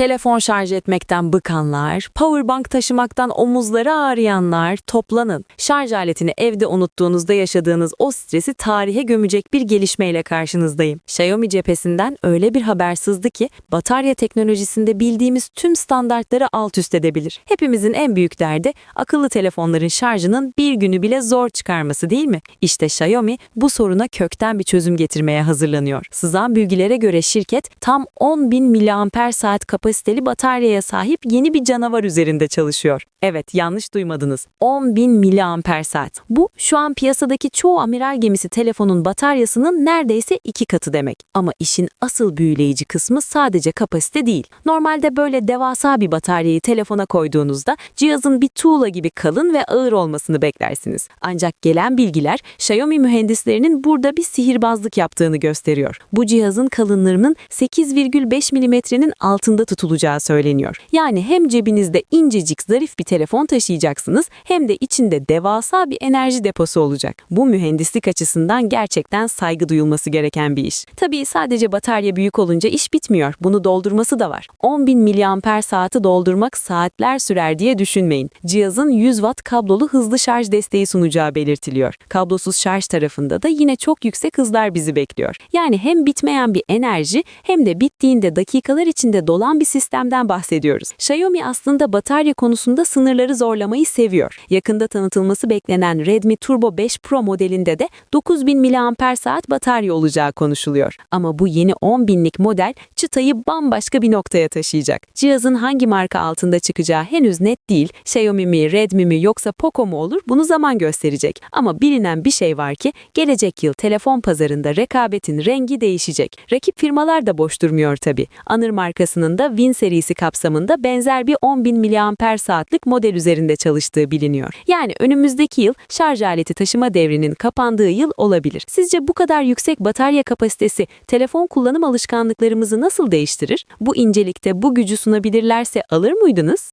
Telefon şarj etmekten bıkanlar, powerbank taşımaktan omuzları ağrıyanlar toplanın. Şarj aletini evde unuttuğunuzda yaşadığınız o stresi tarihe gömecek bir gelişmeyle karşınızdayım. Xiaomi cephesinden öyle bir haber sızdı ki batarya teknolojisinde bildiğimiz tüm standartları alt üst edebilir. Hepimizin en büyük derdi akıllı telefonların şarjının bir günü bile zor çıkarması değil mi? İşte Xiaomi bu soruna kökten bir çözüm getirmeye hazırlanıyor. Sızan bilgilere göre şirket tam 10.000 miliamper saat kapasiteli bataryaya sahip yeni bir canavar üzerinde çalışıyor. Evet yanlış duymadınız. 10.000 miliamper saat. Bu şu an piyasadaki çoğu amiral gemisi telefonun bataryasının neredeyse iki katı demek. Ama işin asıl büyüleyici kısmı sadece kapasite değil. Normalde böyle devasa bir bataryayı telefona koyduğunuzda cihazın bir tuğla gibi kalın ve ağır olmasını beklersiniz. Ancak gelen bilgiler Xiaomi mühendislerinin burada bir sihirbazlık yaptığını gösteriyor. Bu cihazın kalınlığının 8,5 milimetrenin altında tutulacağı söyleniyor. Yani hem cebinizde incecik zarif bir telefon taşıyacaksınız hem de içinde devasa bir enerji deposu olacak. Bu mühendislik açısından gerçekten saygı duyulması gereken bir iş. Tabii sadece batarya büyük olunca iş bitmiyor. Bunu doldurması da var. 10.000 miliamper saati doldurmak saatler sürer diye düşünmeyin. Cihazın 100 watt kablolu hızlı şarj desteği sunacağı belirtiliyor. Kablosuz şarj tarafında da yine çok yüksek hızlar bizi bekliyor. Yani hem bitmeyen bir enerji hem de bittiğinde dakikalar içinde dolan bir sistemden bahsediyoruz. Xiaomi aslında batarya konusunda sınırları zorlamayı seviyor. Yakında tanıtılması beklenen Redmi Turbo 5 Pro modelinde de 9000 mAh batarya olacağı konuşuluyor. Ama bu yeni 10.000'lik model çıtayı bambaşka bir noktaya taşıyacak. Cihazın hangi marka altında çıkacağı henüz net değil. Xiaomi mi, Redmi mi yoksa Poco mu olur bunu zaman gösterecek. Ama bilinen bir şey var ki gelecek yıl telefon pazarında rekabetin rengi değişecek. Rakip firmalar da boş durmuyor tabii. Anır markasının da Win serisi kapsamında benzer bir 10.000 mAh saatlik model üzerinde çalıştığı biliniyor. Yani önümüzdeki yıl şarj aleti taşıma devrinin kapandığı yıl olabilir. Sizce bu kadar yüksek batarya kapasitesi telefon kullanım alışkanlıklarımızı nasıl değiştirir? Bu incelikte bu gücü sunabilirlerse alır mıydınız?